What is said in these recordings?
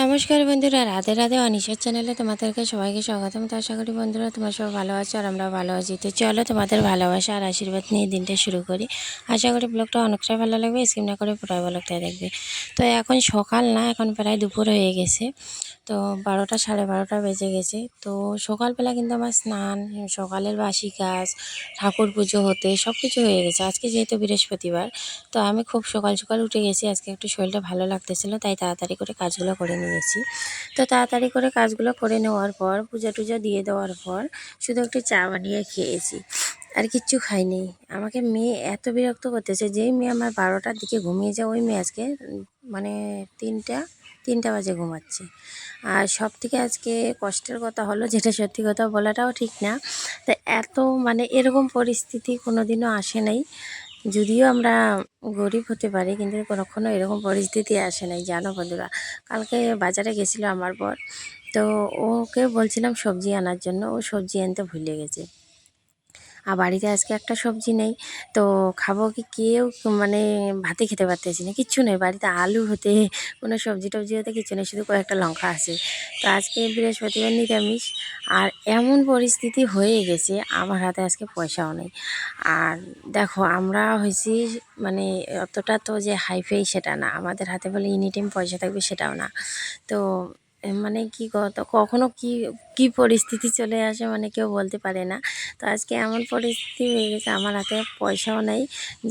নমস্কার বন্ধুরা, রাধে রাধে অনিশার চ্যানেলে তোমাদেরকে সবাইকে স্বাগতম। তো আশা করি বন্ধুরা তোমরা সবাই ভালো আছো আর আমরা ভালো আছি। তো চলো তোমাদের ভালোবাসা আর আশীর্বাদ নিয়ে দিনটা শুরু করি। আশা করি ব্লগটা অনেকটাই ভালো লাগবে স্কিম না করে পুরো ব্লগটাই দেখবে। তো এখন সকাল না, এখন প্রায় দুপুর হয়ে গেছে। তো বারোটা, সাড়ে বারোটা বেজে গেছে। তো সকালবেলা কিন্তু আমার স্নান, সকালের বাসি কাজ, ঠাকুর পুজো হতে সব কিছু হয়ে গেছে। আজকে যেহেতু বৃহস্পতিবার, তো আমি খুব সকাল সকাল উঠে গেছি। আজকে একটু শরীরটা ভালো লাগতেছিলো, তাই তাড়াতাড়ি করে কাজগুলো করে নিয়েছি তো তাড়াতাড়ি করে কাজগুলো করে নেওয়ার পর, পূজা টুজা দিয়ে দেওয়ার পর শুধু একটু চা বানিয়ে খেয়েছি। আর কিচ্ছু খাইনি। আমাকে মেয়ে এত বিরক্ত করতেছে যেই মেয়ে আমার বারোটার দিকে ঘুমিয়ে যায়। ওই মেয়ে আজকে মানে তিনটা তিনটা বাজে ঘুমাচ্ছে। আর সব থেকে আজকে কষ্টের কথা হলো, যেটা সত্যি কথা বলাটাও ঠিক না। তা এত মানে এরকম পরিস্থিতি কোনো দিনও আসে নাই। যদিও আমরা গরিব হতে পারি, কিন্তু কখনো এরকম পরিস্থিতি আসে নাই, জানো বন্ধুরা। কালকে বাজারে গেছিল আমার বর, তো ওকে বলছিলাম সবজি আনার জন্য, ও সবজি আনতে ভুলে গেছে। আর বাড়িতে আজকে একটা সবজি নেই। তো খাব কি কেউ? মানে ভাতে খেতে পারতেছি না, কিচ্ছু নেই। বাড়িতে আলু হতে, কোনো সবজি টবজি হতে কিছু নেই, শুধু কয়েকটা লঙ্কা আছে। তো আজকে বৃহস্পতিবার নিরামিষ, আর এমন পরিস্থিতি হয়ে গেছে, আমার হাতে আজকে পয়সাও নেই। আর দেখো, আমরা হয়েছি মানে অতটা তো যে হাইফাই সেটা না, আমাদের হাতে বলে এনি টাইম পয়সা থাকবে সেটাও না। তো মানে কি কত কখনো কি কি পরিস্থিতি চলে আসে মানে কেউ বলতে পারে না। তো আজকে এমন পরিস্থিতি হয়ে গেছে, আমার হাতে পয়সাও নেই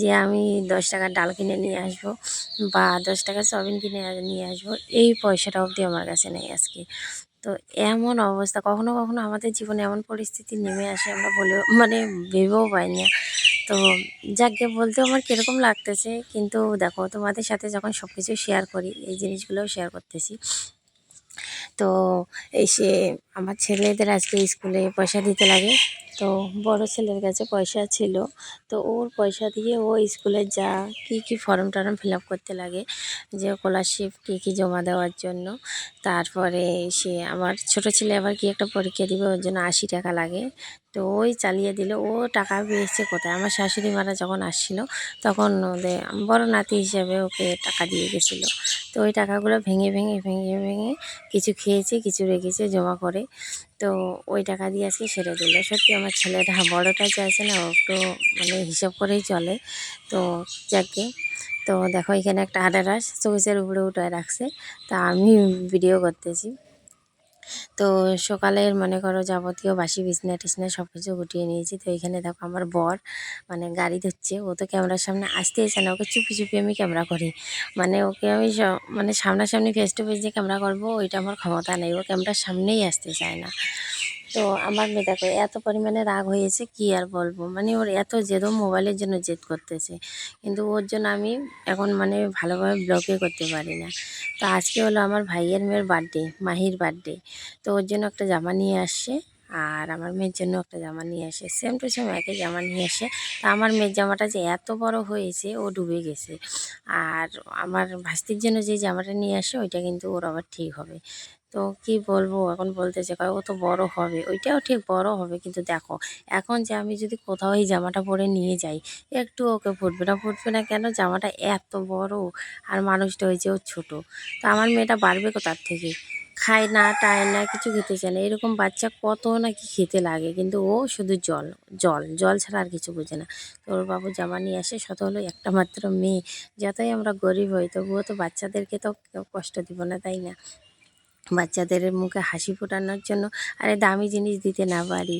যে আমি দশ টাকার ডাল কিনে নিয়ে আসব বা দশ টাকার সয়াবিন কিনে নিয়ে আসব, এই পয়সাটা অবধি আমার কাছে নেই আজকে। তো এমন অবস্থা, কখনো কখনো আমাদের জীবনে এমন পরিস্থিতি নেমে আসে, আমরা বলেও মানে ভেবেও পাই না। তো যাকে বলতেও আমার কীরকম লাগতেছে, কিন্তু দেখো তোমাদের সাথে যখন সব কিছু শেয়ার করি, এই জিনিসগুলোও শেয়ার করতেছি। তো এসে আমার ছেলেদের আজকে স্কুলে পয়সা দিতে লাগে। তো বড় ছেলের কাছে পয়সা ছিল। তো ওর পয়সা দিয়ে ও স্কুলে যা কি কি ফর্ম টর্ম ফিল করতে লাগে, যে স্কলারশিপ কী কী জমা দেওয়ার জন্য। তারপরে সে আমার ছোট ছেলে আবার কি একটা পরীক্ষা দিবে, ওর জন্য আশি টাকা লাগে। তো ওই চালিয়ে দিল। ও টাকা পেয়েছে কোথায়? আমার শাশুড়ি মারা যখন আসছিল, তখন ওদের বড় নাতি হিসেবে ওকে টাকা দিয়ে গেছিল। তো ওই টাকাগুলো ভেঙে ভেঙে ভেঙে ভেঙে কিছু খেয়েছে, কিছু রেখেছে, জমা করে তো ওই টাকা দিয়ে আজকে সেরে দিল। সত্যি আমার ছেলেটা বড়টা আছে না একটু মানে হিসাব করেই চলে। তো যাকে তো দেখো এখানে একটা আনারস চৌচের উপরে উঠায় রাখছে। তা আমি ভিডিও করতেছি। তো সকালের মনে করো যাবতীয় বাসি বিছনা টিছনা সব কিছু গুটিয়ে নিয়েছি। তো এখানে দেখো আমার বর মানে গাড়ি ধরছে। ও তো ক্যামেরার সামনে আসতেই চায় না, ওকে চুপি চুপি আমি ক্যামেরা করি। মানে ওকে আমি মানে সামনাসামনি ফেস টু ফেস যে ক্যামেরা করব, ওইটা আমার ক্ষমতা নেই। ও ক্যামেরার সামনেই আসতে চায় না। তো আমার মেয়ে দেখো, এত পরিমাণে রাগ হয়েছে, কি আর বলব? মানে ওর এত জেদও মোবাইলের জন্য জেদ করতেছে। কিন্তু ওর জন্য আমি এখন মানে ভালোভাবে ব্লগে করতে পারি না। তো আজকে হলো আমার ভাইয়ের মেয়ের বার্থডে মাহির বার্থডে তো ওর জন্য একটা জামা নিয়ে আসছে, আর আমার মেয়ের জন্য একটা জামা নিয়ে আসে। সেম টু সেম একই জামা নিয়ে আসে। তা আমার মেয়ের জামাটা যে এত বড় হয়েছে, ও ডুবে গেছে। আর আমার ভাস্তির জন্য যে জামাটা নিয়ে আসে, ওইটা কিন্তু ওর আবার ঠিক হবে। তো কি বলব? এখন বলতেছে কয়, ও তো বড় হবে। ওইটাও ঠিক বড় হবে, কিন্তু দেখো, এখন যে আমি যদি কোথাও এই জামাটা পরে নিয়ে যাই, একটু ওকে ফুটবে না ফুটবে না কেন? জামাটা এত বড়, আর মানুষটা হয়েছে ও ছোটো। তো আমার মেয়েটা বাড়বে কোথার থেকে? খায় না, টায় না, কিছু খেতে চায় না। এরকম বাচ্চা কত নাকি খেতে লাগে, কিন্তু ও শুধু জল জল জল ছাড়া আর কিছু বোঝে না। তো ওর বাবু জামা নিয়ে আসে, শত হলো একটা মাত্র মেয়ে। যতই আমরা গরিব হই, তবুও তো বাচ্চাদেরকে তো কষ্ট দিব না, তাই না? বাচ্চাদের মুখে হাসি ফোটানোর জন্য আরে দামি জিনিস দিতে না পারি।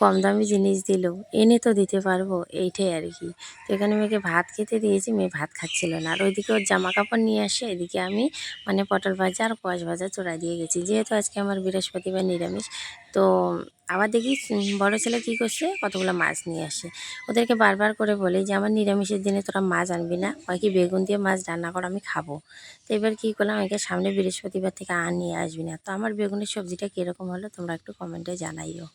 কম দামি জিনিস দিলেও এনে তো দিতে পারব এইটাই আর কি। তো এখানে মেয়েকে ভাত খেতে দিয়েছি, মেয়ে ভাত খাচ্ছিল না। আর ওইদিকে ওর জামা কাপড় নিয়ে আসে, এদিকে আমি মানে পটল ভাজা আর কোয়াশ ভাজা চড়া দিয়ে গেছি। যেহেতু আজকে আমার বৃহস্পতিবার নিরামিষ, তো আবার দেখি বড় ছেলে কী করছে, কতগুলো মাছ নিয়ে আসে। ওদেরকে বারবার করে বলি যে, আমার নিরামিষের দিনে তোরা মাছ আনবি না হয় কি বেগুন দিয়ে মাছ রান্না কর, আমি খাব। তো এবার কী করলাম, একে সামনে বৃহস্পতিবার থেকে আর নিয়ে আসবি না। তো আমার বেগুনের সবজিটা কীরকম হলো তোমরা একটু কমেন্টে জানাইও।